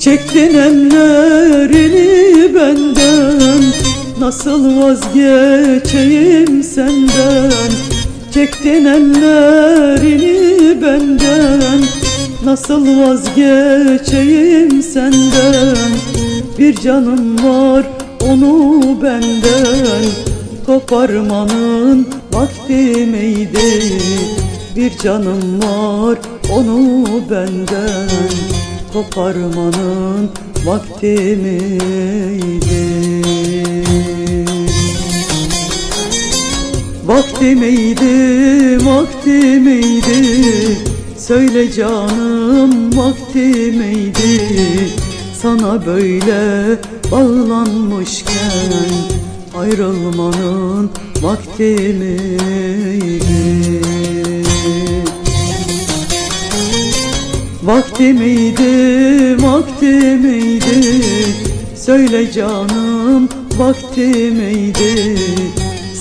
Çektin ellerini benden. Nasıl vazgeçeyim senden? Çektin ellerini benden. Nasıl vazgeçeyim senden? Bir canım var onu benden. Koparmanın vakti miydi? Bir canım var onu benden Koparmanın vakti miydi? Vakti miydi, vakti miydi? Söyle canım vakti miydi? Sana böyle bağlanmışken Ayrılmanın vakti miydi Vakti miydi, vakti miydi? Söyle canım vakti miydi?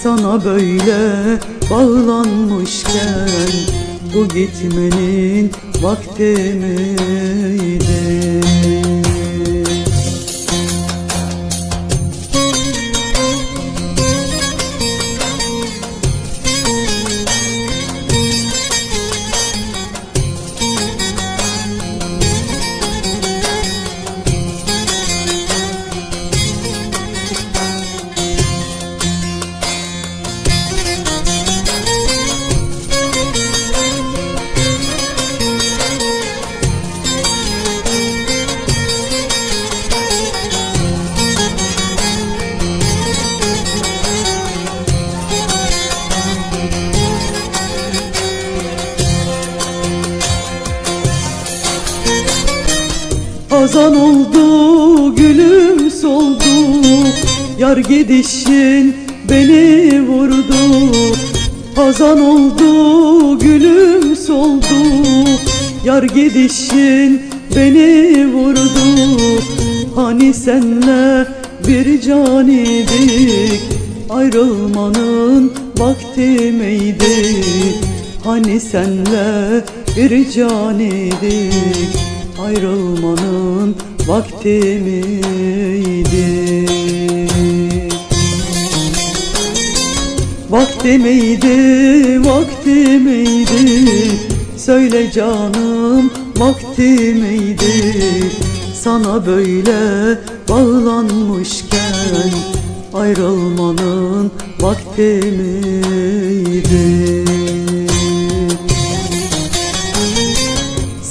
Sana böyle bağlanmışken Bu gitmenin vakti Hazan oldu, gülüm soldu. Yar gidişin beni vurdu. Hazan oldu, gülüm soldu. Yar gidişin beni vurdu. Hani senle bir can idik. Ayrılmanın vakti miydi? Hani senle bir can idik ayrılmanın vakti miydi? Vakti miydi, vakti miydi? Söyle canım vakti miydi? Sana böyle bağlanmışken ayrılmanın vakti miydi?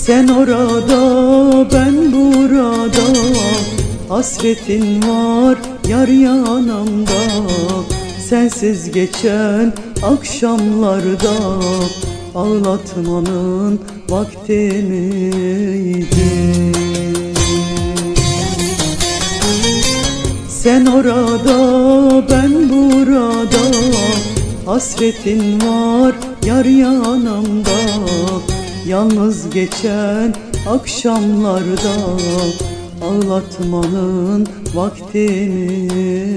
Sen orada ben burada. Hasretin var yar yanımda. Sensiz geçen akşamlarda Ağlatmanın vakti miydi? Sen orada ben burada. Hasretin var yar yanımda Yalnız geçen akşamlarda Ağlatmanın vakti miydi?